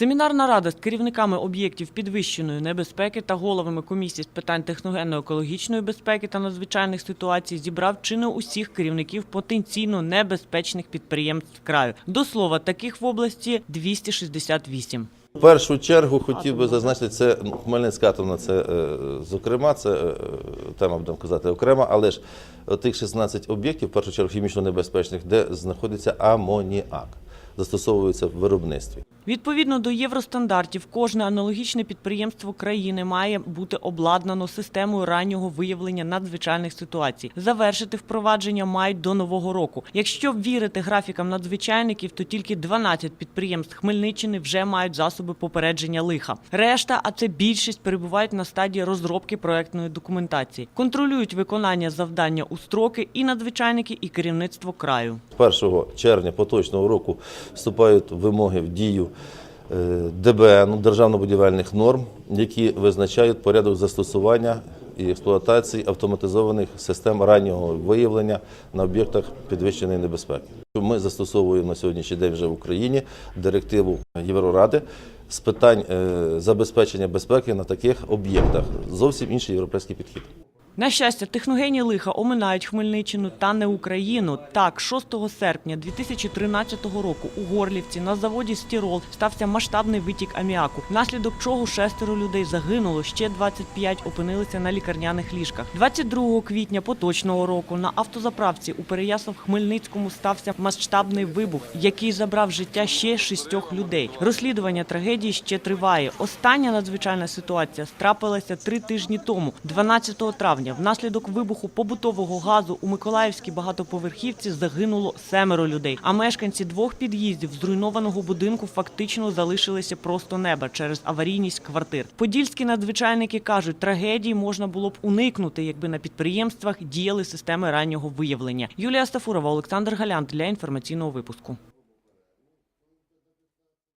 Семінарна рада з керівниками об'єктів підвищеної небезпеки та головами комісії з питань техногенно-екологічної безпеки та надзвичайних ситуацій зібрав чи не усіх керівників потенційно небезпечних підприємств краю. До слова, таких в області 268. В першу чергу хотів би зазначити, це Хмельницька атомна, це е, зокрема, це е, тема будемо казати окрема, але ж тих 16 об'єктів, в першу чергу хімічно небезпечних, де знаходиться амоніак, застосовується в виробництві. Відповідно до євростандартів, кожне аналогічне підприємство країни має бути обладнано системою раннього виявлення надзвичайних ситуацій. Завершити впровадження мають до нового року. Якщо вірити графікам надзвичайників, то тільки 12 підприємств Хмельниччини вже мають засоби попередження лиха. Решта, а це більшість, перебувають на стадії розробки проектної документації. Контролюють виконання завдання у строки і надзвичайники, і керівництво краю. З 1 червня поточного року вступають вимоги в дію ДБН, державно-будівельних норм, які визначають порядок застосування і експлуатації автоматизованих систем раннього виявлення на об'єктах підвищеної небезпеки. Ми застосовуємо на сьогоднішній день вже в Україні директиву Євроради з питань е, забезпечення безпеки на таких об'єктах. Зовсім інший європейський підхід. На щастя, техногенні лиха оминають Хмельниччину та не Україну. Так, 6 серпня 2013 року у Горлівці на заводі Стірол стався масштабний витік аміаку, внаслідок чого шестеро людей загинуло, ще 25 опинилися на лікарняних ліжках. 22 квітня поточного року на автозаправці у Переяслав-Хмельницькому стався масштабний вибух, який забрав життя ще шістьох людей. Розслідування трагедії ще триває. Остання надзвичайна ситуація трапилася три тижні тому, 12 травня. Внаслідок вибуху побутового газу у Миколаївській багатоповерхівці загинуло семеро людей. А мешканці двох під'їздів зруйнованого будинку фактично залишилися просто неба через аварійність квартир. Подільські надзвичайники кажуть, трагедії можна було б уникнути, якби на підприємствах діяли системи раннього виявлення. Юлія Стафурова, Олександр Галянт для інформаційного випуску.